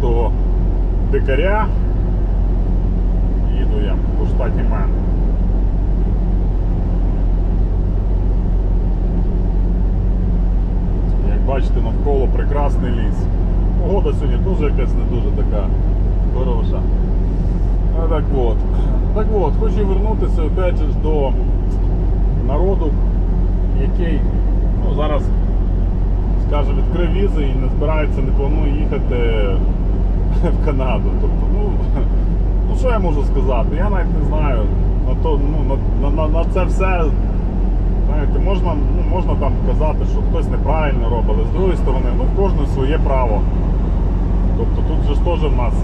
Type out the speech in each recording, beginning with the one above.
того дикаря. Їду я по штаті Мен. Як бачите, навколо прекрасний ліс. Погода сьогодні теж якась не дуже така хороша. А так от. Так от, хочу вернутися опять же до народу, який ну, зараз, скажімо, відкрив візи і не збирається, не планує їхати в Канаду. Тобто, ну, ну що я можу сказати? Я навіть не знаю. На, то, ну, на, на, на це все знаєте, можна, ну, можна там казати, що хтось неправильно робить, але з другої сторони, ну в кожного своє право. Тобто тут же ж теж в нас.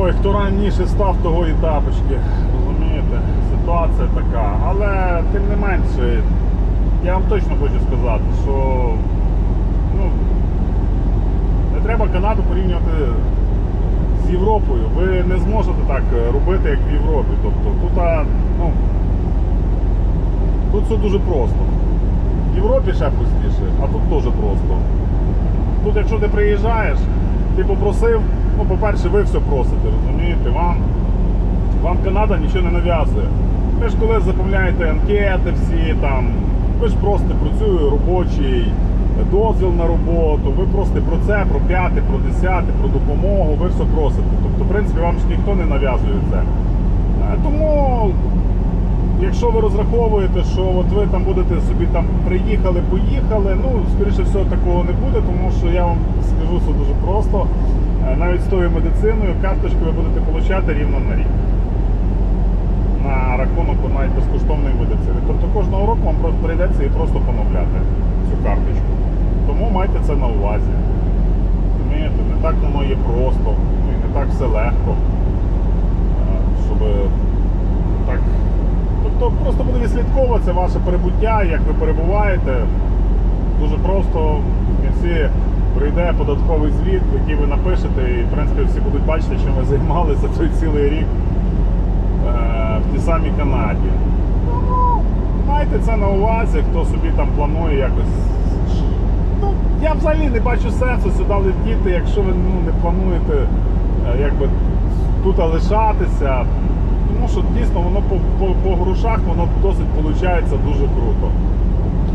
Ой, хто раніше став, того і тапочки. Розумієте? Ситуація така. Але тим не менше, я вам точно хочу сказати, що треба Канаду порівнювати з Європою. Ви не зможете так робити, як в Європі. Тобто тут, ну, тут все дуже просто. В Європі ще простіше, а тут теж просто. Тут, якщо ти приїжджаєш, ти попросив, ну, по-перше, ви все просите, розумієте, вам, вам Канада нічого не нав'язує. Ви ж коли заповняєте анкети всі там, ви ж просто працює робочий дозвіл на роботу, ви просите про це, про п'яте, про десяте, про допомогу, ви все просите. Тобто, в принципі, вам ж ніхто не нав'язує це. Е, Тому Якщо ви розраховуєте, що от ви там будете собі там приїхали, поїхали, ну, скоріше всього, такого не буде, тому що я вам скажу все дуже просто. Е, Навіть з тою медициною карточку ви будете отримати рівно на рік. На рахунок навіть безкоштовної медицини. Тобто кожного року вам прийдеться і просто поновляти цю карточку. Тому майте це на увазі. Розумієте, не так воно є просто, і не так все легко. Е, Щоб так Тобто просто буде відслідковуватися ваше перебуття, як ви перебуваєте. Дуже просто в кінці прийде податковий звіт, який ви напишете, і в принципі всі будуть бачити, чим ви займалися той цілий рік е, в тій самій Канаді. Майте це на увазі, хто собі там планує якось. Ну, я взагалі не бачу сенсу сюди летіти, якщо ви ну, не плануєте е, якби, тут лишатися. Тому що дійсно воно по, по, по грошах воно досить виходить дуже круто.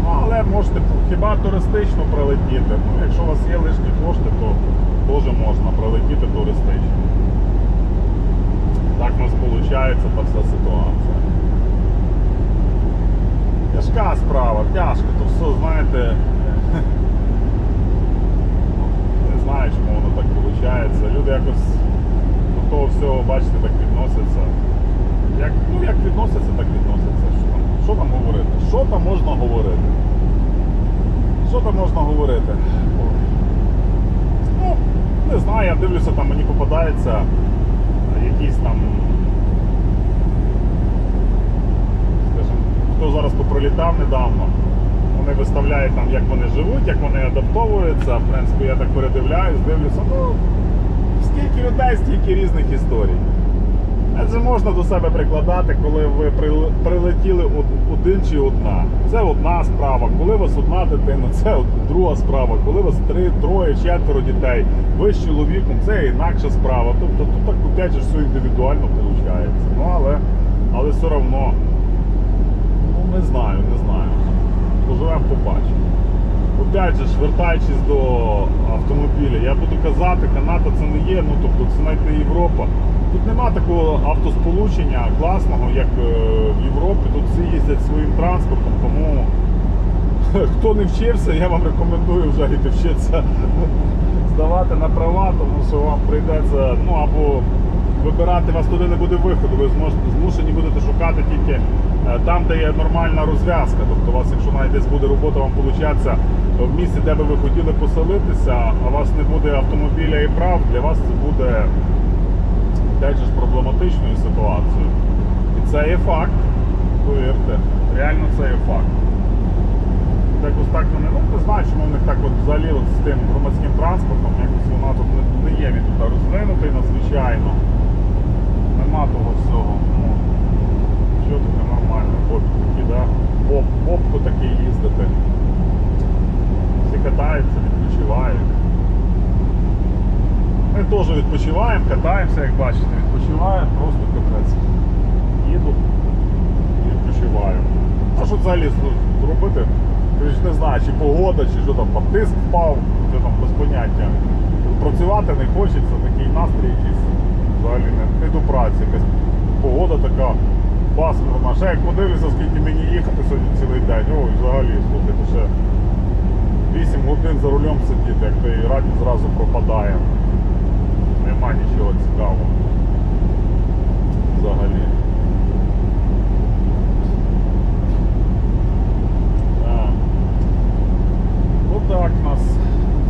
Ну, але можете хіба туристично прилетіти. Ну, якщо у вас є лишні кошти, то теж можна прилетіти туристично. Так у нас виходить та вся ситуація. Тяжка справа, тяжко, то все, знаєте. Не знаю, чому воно так виходить. Люди якось до того всього, бачите, так відносяться. Як, ну, як відносяться, так відносяться. Що там, що там говорити? Що там можна говорити? Що там можна говорити? Ну, не знаю, я дивлюся, там мені попадається якісь там. Скажімо, хто зараз попролітав недавно. Вони виставляють там, як вони живуть, як вони адаптовуються. В принципі, я так передивляюсь, дивлюся, ну скільки людей, стільки різних історій. Це можна до себе прикладати, коли ви прилетіли один чи одна. Це одна справа. Коли у вас одна дитина, це друга справа. Коли у вас три, троє, четверо дітей, ви з чоловіком, це інакша справа. Тобто тут так опять же все індивідуально виходить. Ну але, але все одно, ну не знаю, не знаю. Поживемо, побачимо. Опять же, вертаючись до автомобіля, я буду казати, Канада це не є, ну тобто це навіть не Європа. Тут нема такого автосполучення класного, як е, в Європі. Тут всі їздять своїм транспортом, тому хто не вчився, я вам рекомендую вже йти вчитися здавати на права, тому що вам прийдеться, ну або вибирати вас туди не буде виходу, ви змушені будете шукати тільки там, де є нормальна розв'язка. Тобто у вас, якщо навіть десь буде робота, вам виходить в місці, де би ви хотіли поселитися, а у вас не буде автомобіля і прав, для вас це буде опять же проблематичною ситуацією. І це є факт, повірте, реально це є факт. Якось так вони, ну не знаю, чому в них так от взагалі от з тим громадським транспортом, якось вона тут не, не є він тут розвинутий надзвичайно. Нема того всього. Ну, що тут ненормально, бобки да? Боб, бобку такий їздити. Всі катаються, відпочивають. Не теж відпочиваємо, катаємося, як бачите, відпочиваємо, просто капець. Їду і відпочиваю. А що взагалі зробити? Не знаю, чи погода, чи що там тиск впав, це там без поняття. Працювати не хочеться, такий настрій якийсь взагалі не, не до праці. Якась погода така пасмурна. Ще як подивлюся, скільки мені їхати сьогодні цілий день. Ой, взагалі, слухайте, ще 8 годин за рулем сидіти, як то і зразу пропадає. Нема нічого цікавого. Взагалі. Так. Отак у нас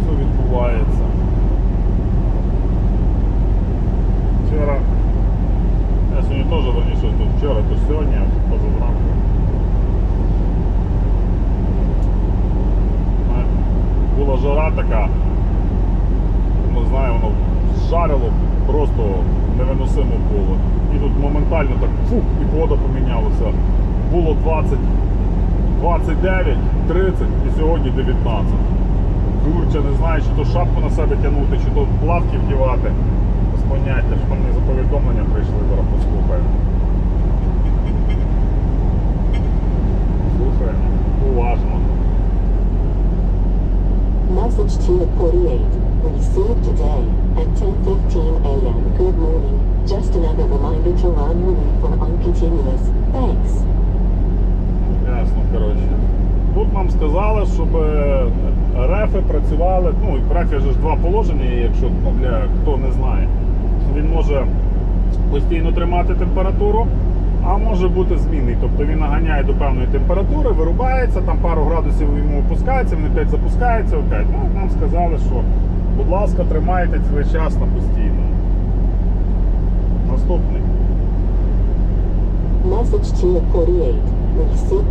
все відбувається. Вчора. Сьогодні теж верніше тут вчора, то сьогодні, позавранку. Е, Була жара така. Не знаю, воно жарило, просто невиносимо було. І тут моментально так фух, і погода помінялася. Було 20, 29, 30 і сьогодні 19. Курче, не знаю, чи то шапку на себе тягнути, чи то плавки вдівати. Поняття, що мені за повідомлення прийшли, зараз послухаю. Слухаємо. Уважно. Message to at 48. Received today at 10:15 a.m. Good morning. Just another reminder to run your for on continuous. Thanks. Ясно, коротше. Тут нам сказали, щоб е, рефи працювали. Ну, і в рефі ж два положення, якщо ну, для хто не знає. Він може постійно тримати температуру, а може бути змінний. Тобто він наганяє до певної температури, вирубається, там пару градусів йому опускається, він опять запускається, опять. Ну, нам сказали, що, будь ласка, тримайте цілий час на постійно. Наступний. Message to at 48. Receive.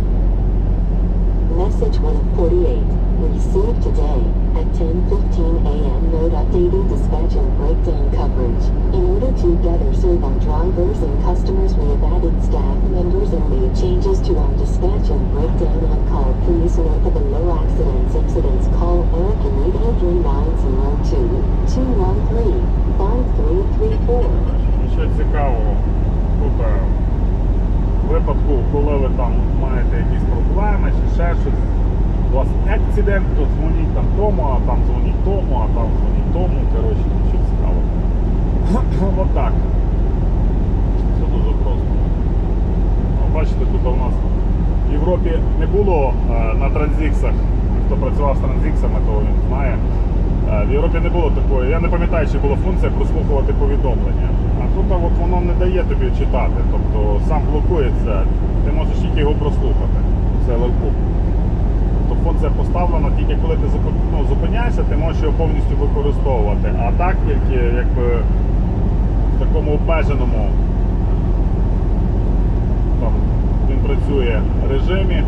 Message 1 48. Received today at 10:15 a.m. Note updating dispatch and breakdown coverage. In order to better serve our drivers and customers, we have added staff members and made changes to our dispatch and breakdown on call. Please note the below accidents incidents. Call Eric immediately 902 213 5334. Там дзвоніть тому, а там дзвоніть тому. Коротше, нічого цікавого. Отак. Все дуже просто. Ну, Бачите, тут у нас в Європі не було е, на транзиксах. Хто працював з транзиксами, то він знає. Е, В Європі не було такої. Я не пам'ятаю, чи була функція прослухувати повідомлення. А тут от воно не дає тобі читати. Тобто сам блокується, ти можеш тільки його прослухати. Це левбук. Функція поставлена тільки коли ти ну, зупиняєшся, ти можеш його повністю використовувати. А так тільки якби в такому обмеженому там, він працює режимі,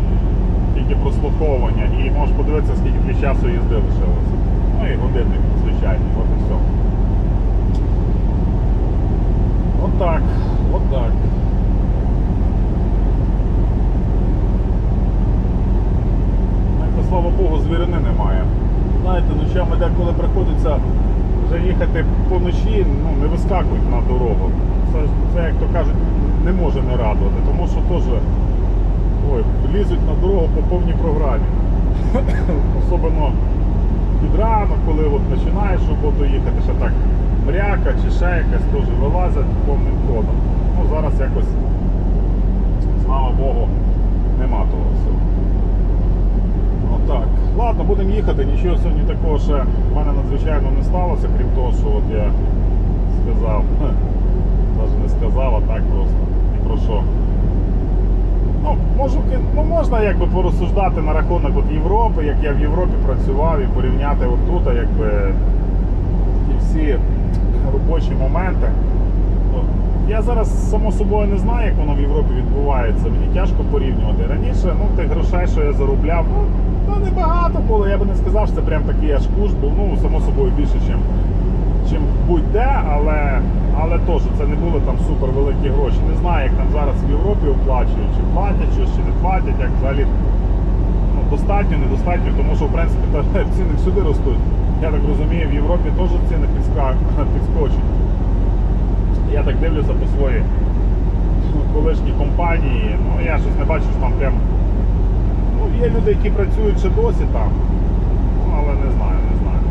тільки прослуховування, і можеш подивитися, скільки часу їзди лишилося. Ну і годинник, звичайно, от і все. Отак, отак. Слава Богу, звірини немає. Знаєте, ночами деколи приходиться вже їхати по ночі, ну, не вискакують на дорогу. Це, це, як то кажуть, не може не радувати, тому що теж ой, лізуть на дорогу по повній програмі. Особливо під ранок, коли от починаєш роботу їхати, ще так мряка чи ще якась теж вилазять повним ходом. Ну зараз якось, слава Богу, нема того всього. Отак. Ладно, будемо їхати. Нічого сьогодні такого ще в мене надзвичайно не сталося, крім того, що от я сказав. Навіть не сказав, а так просто. І про що. Ну, можу, ну, можна якби порозсуждати на рахунок от Європи, як я в Європі працював і порівняти от тут, якби ті всі робочі моменти. Я зараз само собою не знаю, як воно в Європі відбувається. Мені тяжко порівнювати. Раніше ну, тих грошей, що я заробляв, ну, ну небагато було. Я би не сказав, що це прям такий аж куш був. Ну, само собою більше, ніж чим будь-де, але, але теж це не були там супер великі гроші. Не знаю, як там зараз в Європі оплачують, чи платять щось, чи не платять, як взагалі ну, достатньо, недостатньо, тому що в принципі ціни всюди ростуть. я так розумію, в Європі теж ціни підска... підскочать. Я так дивлюся по своїй колишній компанії. Ну, я щось не бачу, що там прям. Ну, є люди, які працюють ще досі там. Ну, але не знаю, не знаю.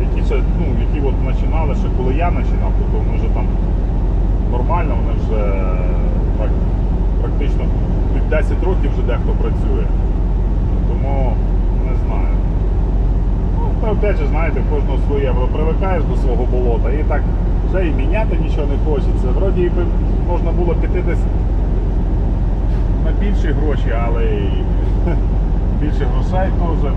Які ще, ну, які от починали ще коли я починав, тобто вони вже там нормально, вони вже так, практично під 10 років вже дехто працює. Тому не знаю. Ну, опять же, знаєте, кожного своє, привикаєш до свого болота і так вже і міняти нічого не хочеться. Вроді би можна було піти десь на більші гроші, але і більше грошей теж.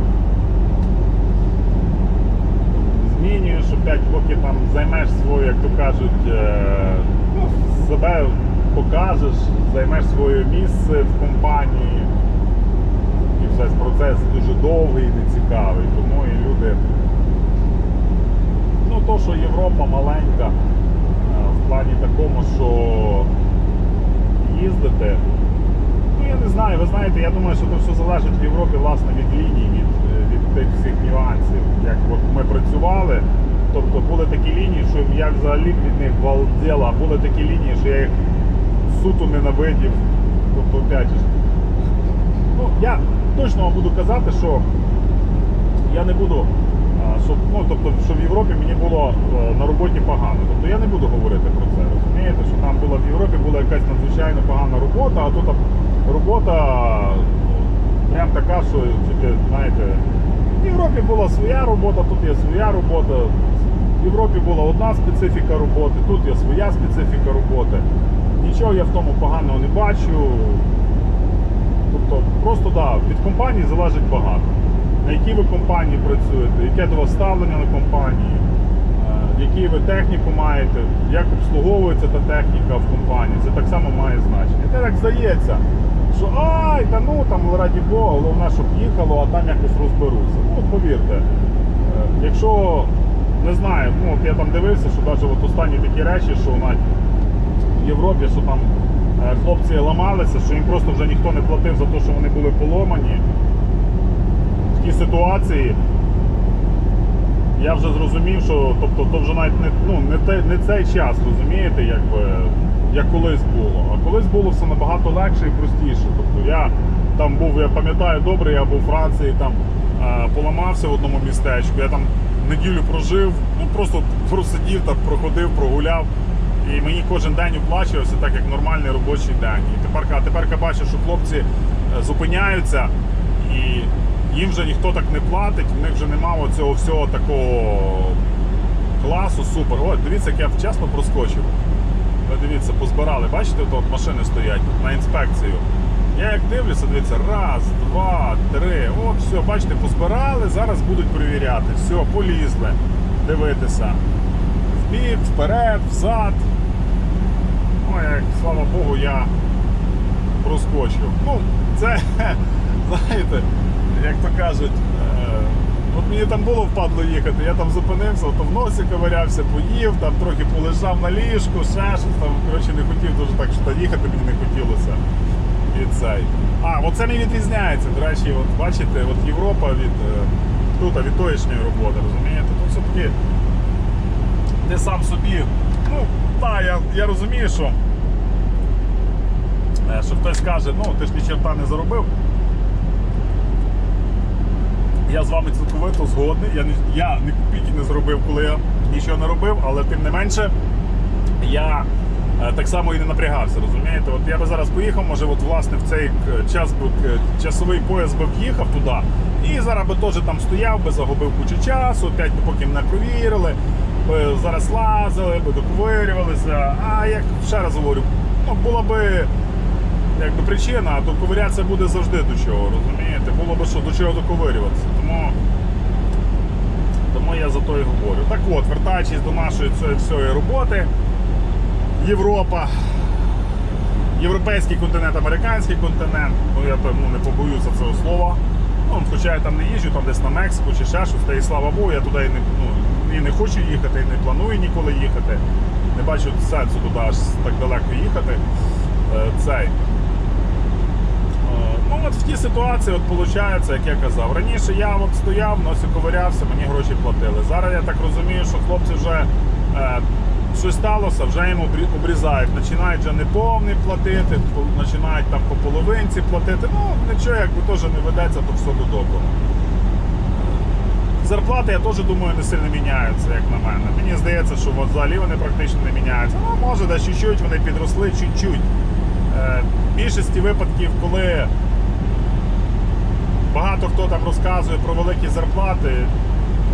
Змінюєш опять, поки там займеш свою, як то кажуть, е, ну, себе покажеш, займеш своє місце в компанії. І все процес дуже довгий і нецікавий. Тому і люди. Ну, то, що Європа маленька, е, в плані такому, що їздити. Я не знаю, ви знаєте, я думаю, що це все залежить в Європі власне від ліній, від, е, від тих всіх нюансів. Як от ми працювали, тобто були такі лінії, що я взагалі від них балдела, були такі лінії, що я їх суто ненавидів. Тобто, опять же, ну, я точно вам буду казати, що я не буду, а, що, ну, тобто, що в Європі мені було е, на роботі погано. Тобто я не буду говорити про це. Розумієте, що там була в Європі була якась надзвичайно погана робота, а тут робота прям така, що тільки, знаєте, в Європі була своя робота, тут є своя робота. В Європі була одна специфіка роботи, тут є своя специфіка роботи. Нічого я в тому поганого не бачу. Тобто просто да, від компанії залежить багато. На якій ви компанії працюєте, яке до вас ставлення на компанії, е, які ви техніку маєте, як обслуговується та техніка в компанії, це так само має значення. Це так здається, що ай, та ну там раді Бога, головне, щоб їхало, а там якось розберуться. Ну, повірте, е, якщо не знаю, ну от я там дивився, що навіть от останні такі речі, що навіть в Європі, що там е, хлопці ламалися, що їм просто вже ніхто не платив за те, що вони були поломані. В тій ситуації я вже зрозумів, що тобто, то вже навіть не, ну, не, те, не цей час, розумієте, якби, як колись було. А колись було все набагато легше і простіше. Тобто я там був, я пам'ятаю добре, я був у Франції, там е, поламався в одному містечку, я там неділю прожив, ну просто просидів, там проходив, прогуляв. І мені кожен день оплачувався так, як нормальний робочий день. І тепер, а тепер я бачу, що хлопці е, зупиняються і їм вже ніхто так не платить, в них вже немає цього всього такого класу, супер. Ой, дивіться, як я вчасно проскочив. Ви дивіться, позбирали, бачите, тут машини стоять на інспекцію. Я як дивлюся, дивіться, раз, два, три. От, все, бачите, позбирали, зараз будуть перевіряти. Все, полізли дивитися. Вбік, вперед, взад. Ой, як, слава Богу, я проскочив. Ну, це, знаєте, як то кажуть, от мені там було впадло їхати, я там зупинився, то в носі ковирявся, поїв, там трохи полежав на ліжку, ще щось там, коротше, не хотів дуже так що їхати, мені не хотілося. І цей. А, оце не відрізняється. До речі, от бачите, от Європа від е, тут, від тоєчньої роботи, розумієте? Тут все-таки ти сам собі. Ну, так, я, я розумію, що, е, що хтось каже, ну ти ж ні черта не заробив. Я з вами цілковито згодний. Я, не, я ні копійки не зробив, коли я нічого не робив, але тим не менше я е, так само і не напрягався, розумієте? От я би зараз поїхав, може, от власне в цей е, час би е, часовий пояс би в'їхав туди, і зараз би теж там стояв, би загубив кучу часу, опять би поки мене провірили, би зараз лазили, би доковирювалися. А як ще раз говорю, ну була би якби причина, а доковирятися буде завжди до чого, розумієте? Було би що до чого доковирюватися. Тому, тому я за то і говорю. Так от, вертаючись до нашої цієї всієї роботи, Європа, європейський континент, американський континент, ну я ну, не побоюся цього слова. Ну, хоча я там не їжджу, там десь на Мексику чи ще щось, та і слава Богу, я туди і не, ну, і не хочу їхати, і не планую ніколи їхати. Не бачу сенсу туди аж так далеко їхати. Е, Цей. Ну, от в тій ситуації, от виходить, як я казав. Раніше я от стояв, носі ковирявся, мені гроші платили. Зараз я так розумію, що хлопці вже е, щось сталося, вже їм обрізають. Починають вже не повний платити, починають там по половинці платити. Ну, нічого якби теж не ведеться, то все до доброго. Зарплати, я теж думаю, не сильно міняються, як на мене. Мені здається, що взагалі вони практично не міняються. Ну, може, десь чуть-чуть вони підросли, чуть-чуть. Е, більшості випадків, коли багато хто там розказує про великі зарплати,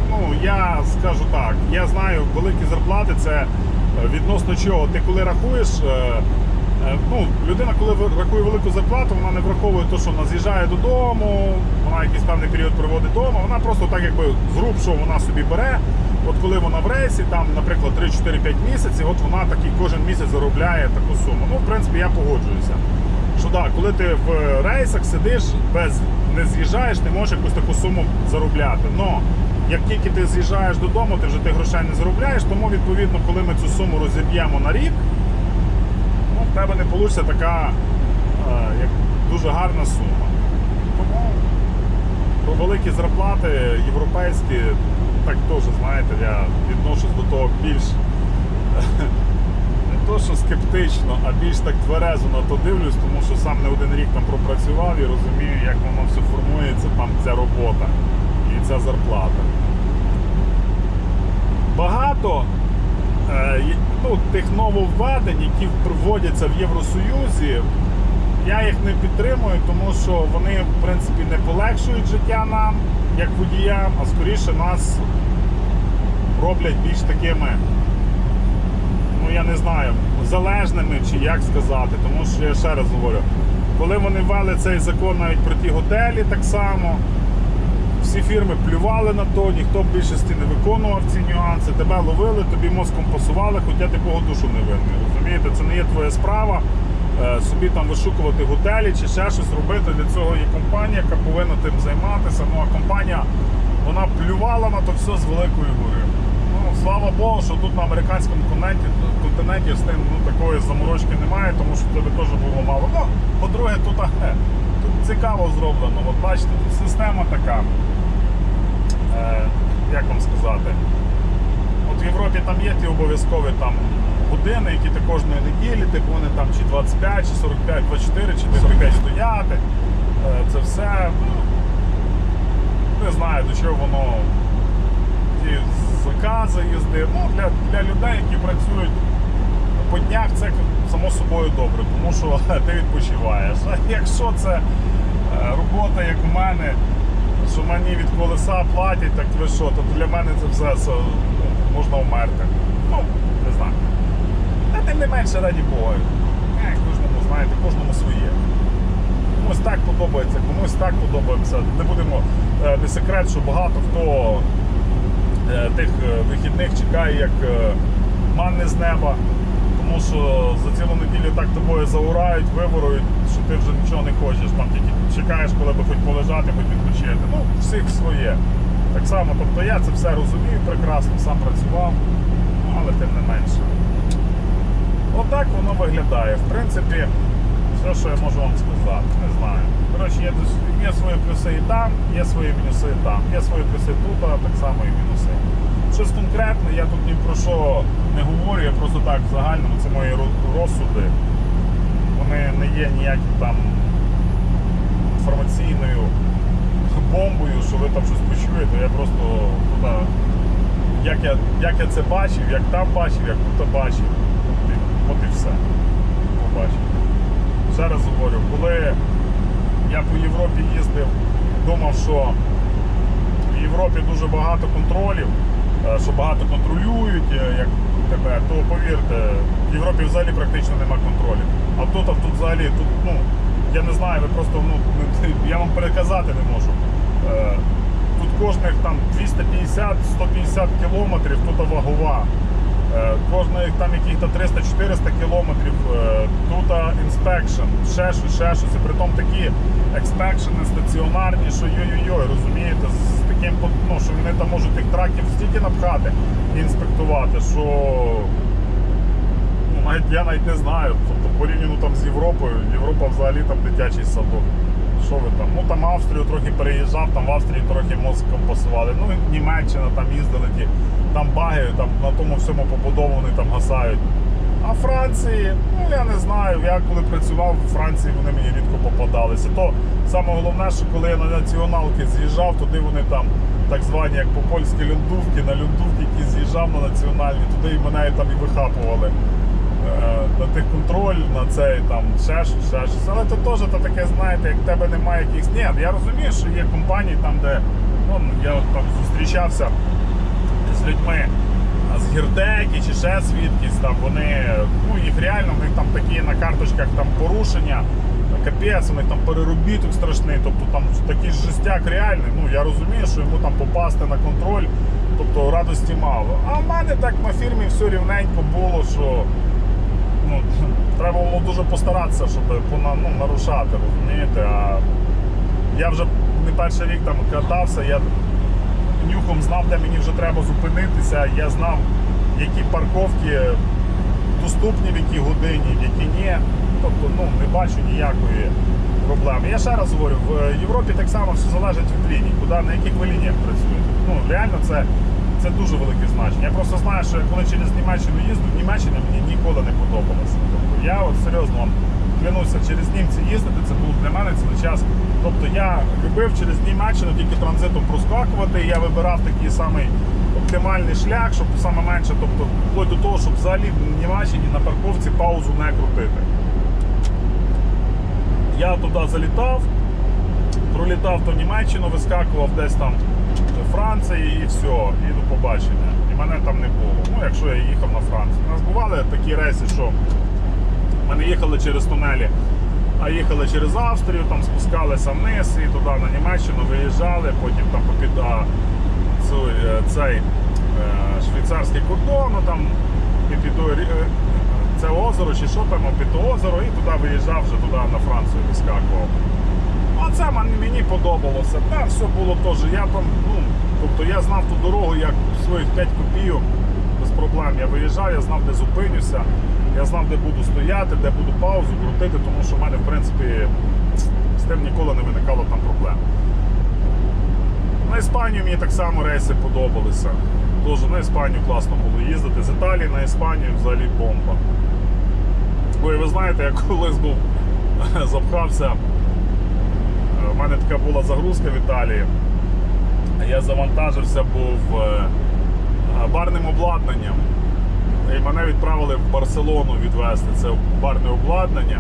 ну я скажу так, я знаю, великі зарплати це е, відносно чого. Ти коли рахуєш, е, е, ну, людина, коли рахує велику зарплату, вона не враховує те, що вона з'їжджає додому, вона якийсь певний період проводить вдома, вона просто так якби зруб, що вона собі бере. От коли вона в рейсі, там, наприклад, 3-4-5 місяців, от вона такий кожен місяць заробляє таку суму. Ну, в принципі, я погоджуюся. Що так, коли ти в рейсах сидиш, без не з'їжджаєш, ти можеш якусь таку суму заробляти. Но як тільки ти з'їжджаєш додому, ти вже тих грошей не заробляєш, тому відповідно, коли ми цю суму розіб'ємо на рік, ну, в тебе не вийде така е, як дуже гарна сума. Тому про великі зарплати європейські, так теж, знаєте, я відношусь до того більш то, що скептично, а більш так тверезо на то дивлюсь, тому що сам не один рік там пропрацював і розумію, як воно все формується, там ця робота і ця зарплата. Багато е, ну, тих нововведень, які вводяться в Євросоюзі, я їх не підтримую, тому що вони, в принципі, не полегшують життя нам, як водіям, а скоріше нас роблять більш такими, ну я не знаю, залежними чи як сказати. Тому що я ще раз говорю, коли вони ввели цей закон навіть про ті готелі так само, всі фірми плювали на то, ніхто в більшості не виконував ці нюанси, тебе ловили, тобі мозком пасували, хоча ти кого душу не винний. Розумієте, це не є твоя справа. е, Собі там вишукувати готелі чи ще щось робити. Для цього є компанія, яка повинна тим займатися. Ну а компанія вона плювала на то все з великої гори. Слава Богу, що тут на американському континенті, континенті з тим ну, такої заморочки немає, тому що тебе теж було мало. Ну, по-друге, тут, а, тут цікаво зроблено. От бачите, тут система така е, як вам сказати, от в Європі там є ті обов'язкові там години, які ти кожної неділі, типу вони там чи 25, чи 45, 24, чи 45 стояти. Е, це все, ну, не знаю, до чого воно ті закази їзди. Ну, для, для людей, які працюють по днях, це само собою добре, тому що ти відпочиваєш. А якщо це е, робота, як у мене, що мені від колеса платять, так ви що, то для мене це все ну, можна вмерти. Ну, не знаю. Та тим не менше, раді Бога. Е, Кожному, знаєте, кожному своє. Комусь так подобається, комусь так подобається. Не будемо е, не секрет, що багато хто тих е, вихідних чекає як е, манни з неба. Тому що за цілу неділю так тобою заурають, виборують, що ти вже нічого не хочеш. Там тільки чекаєш, коли би хоч полежати, хоч відпочити. Ну, всіх своє. Так само, тобто я це все розумію прекрасно, сам працював, ну, але тим не менше. Отак воно виглядає. В принципі, все, що я можу вам сказати, не знаю. Коротше, є, є свої плюси і там, є свої мінуси і там. Є свої плюси тут, а так само і мінуси. Щось конкретне, я тут ні про що не говорю, я просто так в загальному, це мої розсуди. Вони не є ніяким там інформаційною бомбою, що ви там щось почуєте. Я просто туди, як я, як я це бачив, як там бачив, як тут бачив. От і, от і все. Побачив. Ще раз говорю, коли я по Європі їздив, думав, що в Європі дуже багато контролів, е, що багато контролюють, е, як тебе, то повірте, в Європі взагалі практично нема контролів. А тут, а тут взагалі, тут, ну, я не знаю, ви просто, ну, я вам переказати не можу. Е, Тут кожних там 250-150 кілометрів тут вагова. Е, Кожних там яких-то 300-400 кілометрів е, тут інспекшн, ще щось, ще щось. І притом такі експекшени стаціонарні, що йой-йой, розумієте, з таким, ну, що вони там можуть тих траків стільки напхати і інспектувати, що ну, навіть я навіть не знаю. Тобто порівняно там з Європою, Європа взагалі там дитячий садок. Що ви там? Ну там Австрію трохи переїжджав, там в Австрії трохи мозком посували. Ну, Німеччина там їздили ті, там баги, там на тому всьому побудову вони там гасають. А Франції, ну я не знаю. Я коли працював в Франції, вони мені рідко попадалися. То саме головне, що коли я на націоналки з'їжджав, туди вони там так звані, як по-польськи люндувки, на люндувки, які з'їжджав на національні, туди мене там і вихапували. Е, На тих контроль, на цей там ще щось, ще щось. Але то теж то таке, знаєте, як в тебе немає якихось. Ні, я розумію, що є компанії там, де ну, я от там зустрічався з людьми з гірдеки чи ще звідкись, там вони, ну їх реально, в них там такі на карточках там порушення, капець, у них там переробіток страшний, тобто там такий жестяк реальний. Ну я розумію, що йому там попасти на контроль, тобто радості мало. А в мене так на фірмі все рівненько було, що ну, треба було дуже постаратися, щоб ну, нарушати, розумієте. А я вже не перший рік там катався, я нюхом знав, де мені вже треба зупинитися. Я знав, які парковки доступні в якій годині, в які ні. Тобто ну, не бачу ніякої проблеми. Я ще раз говорю, в Європі так само все залежить від ліній, куди, на яких ви лініях працюєте. Ну, реально це, це дуже велике значення. Я просто знаю, що коли через Німеччину їздив, Німеччина мені ніколи не подобалася. Тобто я от серйозно вам клянуся, через німці їздити, це було для мене цілий час. Тобто я любив через Німеччину тільки транзитом проскакувати, і я вибирав такий самий оптимальний шлях, щоб саме менше, тобто вплоть до того, щоб взагалі в Німеччині на парковці паузу не крутити. Я туди залітав, пролітав то Німеччину, вискакував десь там Франції і все, і до побачення. І мене там не було. Ну, якщо я їхав на Францію. У нас бували такі рейси, що ми не їхали через тунелі, а їхали через Австрію, там спускалися вниз і туди на Німеччину виїжджали, потім там попід цю- е, цей е, швейцарський кордон, ну, там під, е, це озеро чи що там, під озеро, і туди виїжджав вже туди на Францію вискакував. Оце мен- мені подобалося. Там все було теж. Я там, ну, тобто я знав ту дорогу, як своїх 5 копійок без проблем. Я виїжджав, я знав, де зупинюся, я знав, де буду стояти, де буду паузу крутити, тому що в мене, в принципі, з тим ніколи не виникало там проблем. На Іспанію мені так само рейси подобалися. Дуже на Іспанію класно було їздити. З Італії на Іспанію взагалі бомба. Бо ви знаєте, я колись був запхався. У мене така була загрузка в Італії. Я завантажився був е, барним обладнанням. І мене відправили в Барселону відвезти. Це барне обладнання.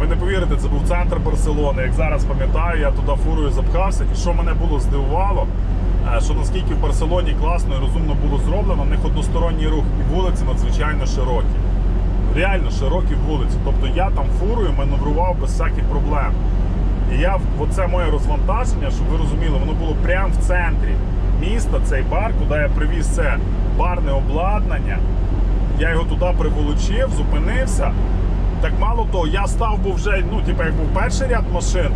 Ви не повірите, це був центр Барселони. Як зараз пам'ятаю, я туди фурою запхався. І що мене було здивувало, е, що наскільки в Барселоні класно і розумно було зроблено, в них односторонній рух і вулиці надзвичайно широкі. Реально широкі вулиці. Тобто я там фурою маневрував без всяких проблем. І я оце моє розвантаження, щоб ви розуміли, воно було прямо в центрі міста, цей бар, куди я привіз це барне обладнання. Я його туди приволочив, зупинився. Так мало того, я став був вже, ну, типу, як був перший ряд машин.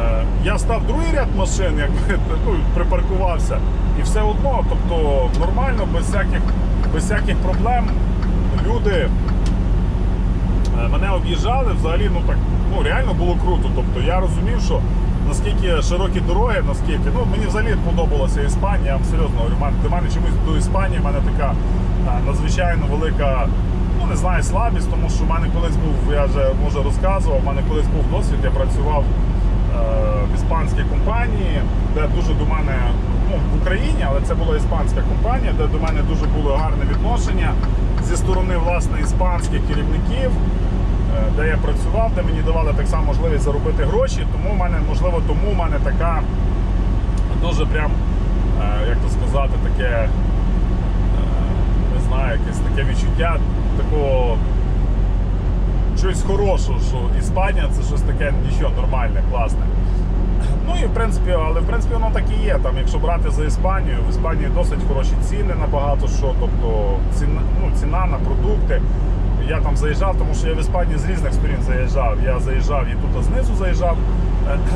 Е, я став другий ряд машин, якби ну, припаркувався. І все одно, тобто нормально, без всяких, без всяких проблем люди е, мене об'їжджали взагалі, ну так ну реально було круто. Тобто я розумів, що наскільки широкі дороги, наскільки ну мені взагалі подобалася Іспанія, я вам серйозно говорю, для мене чомусь до Іспанії в мене така надзвичайно велика. Ну, не знаю, слабість, тому що в мене колись був, я вже може розказував, в мене колись був досвід, я працював е, в іспанській компанії, де дуже до мене, ну, в Україні, але це була іспанська компанія, де до мене дуже було гарне відношення зі сторони власне іспанських керівників, де я працював, де мені давали так само можливість заробити гроші. Тому в мене, можливо, тому в мене така дуже прям, е, як то сказати, таке, е, не знаю, якесь таке відчуття такого щось хорошого, що Іспанія це щось таке нічого нормальне, класне. Ну і в принципі, але в принципі воно так і є. Там, якщо брати за Іспанію, в Іспанії досить хороші ціни на багато що, тобто ціна, ну, ціна на продукти. Я там заїжджав, тому що я в Іспанії з різних сторін заїжджав. Я заїжджав і тут знизу заїжджав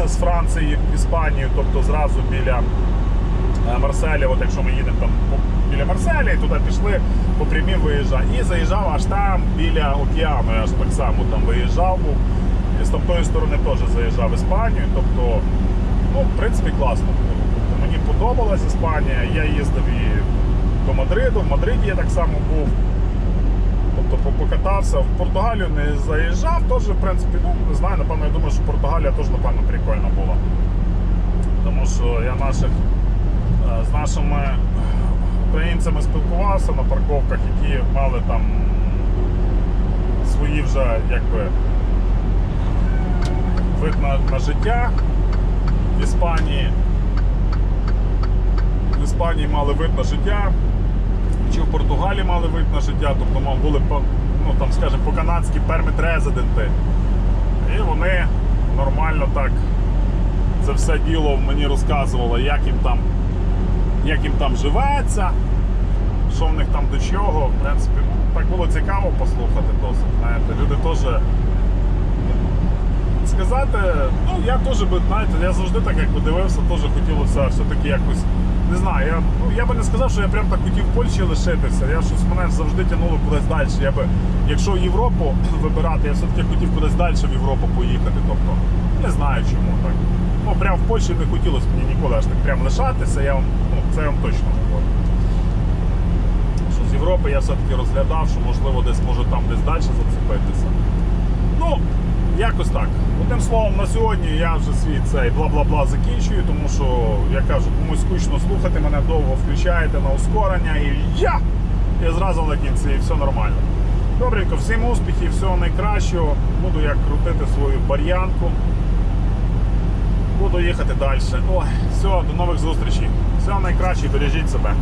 е, з Франції в Іспанію, тобто зразу біля е, Марселя, от якщо ми їдемо там біля Марселя, і туди пішли, по прямій виїжджав. І заїжджав аж там біля океану, я аж так само там виїжджав був. І з тамтої сторони теж заїжджав в Іспанію. Тобто, ну, в принципі, класно було. Тобто, мені подобалась Іспанія, я їздив і до Мадриду, в Мадриді я так само був. Тобто покатався. В Португалію не заїжджав, теж, в принципі, ну, не знаю, напевно, я думаю, що Португалія теж, напевно, прикольна була. Тому що я наших, е, з нашими українцями спілкувався на парковках, які мали там свої вже якби вид на, на життя в Іспанії. В Іспанії мали вид на життя, чи в Португалії мали вид на життя, тобто мав, були ну, там, скажімо, по-канадськи перміт резиденти. І вони нормально так це все діло мені розказували, як їм там, як їм там живеться, що в них там до чого. В принципі, ну, так було цікаво послухати досить. Знаєте, люди теж. Сказати, ну я теж би, знаєте, я завжди так якби дивився, теж хотілося все-таки якось. Не знаю, я, я би не сказав, що я прям так хотів в Польщі лишитися. Я щось мене завжди тягнуло кудись далі. Я би, якщо Європу вибирати, я все-таки хотів кудись далі в Європу поїхати. Тобто, не знаю чому так. Ну, прям в Польщі не хотілося мені ніколи аж так прям лишатися, я вам, ну, це я вам точно говорю. Що з Європи я все-таки розглядав, що можливо десь може там десь далі зацепитися. Ну, якось так. Одним словом, на сьогодні я вже свій цей бла-бла-бла закінчую, тому що, я кажу, комусь скучно слухати, мене довго включаєте на ускорення і я! І зразу на кінці, і все нормально. Добренько, всім успіхів, всього найкращого. Буду як крутити свою бар'янку. Буду їхати далі. Ой, все, до нових зустрічей. Всього найкраще, бережіть себе.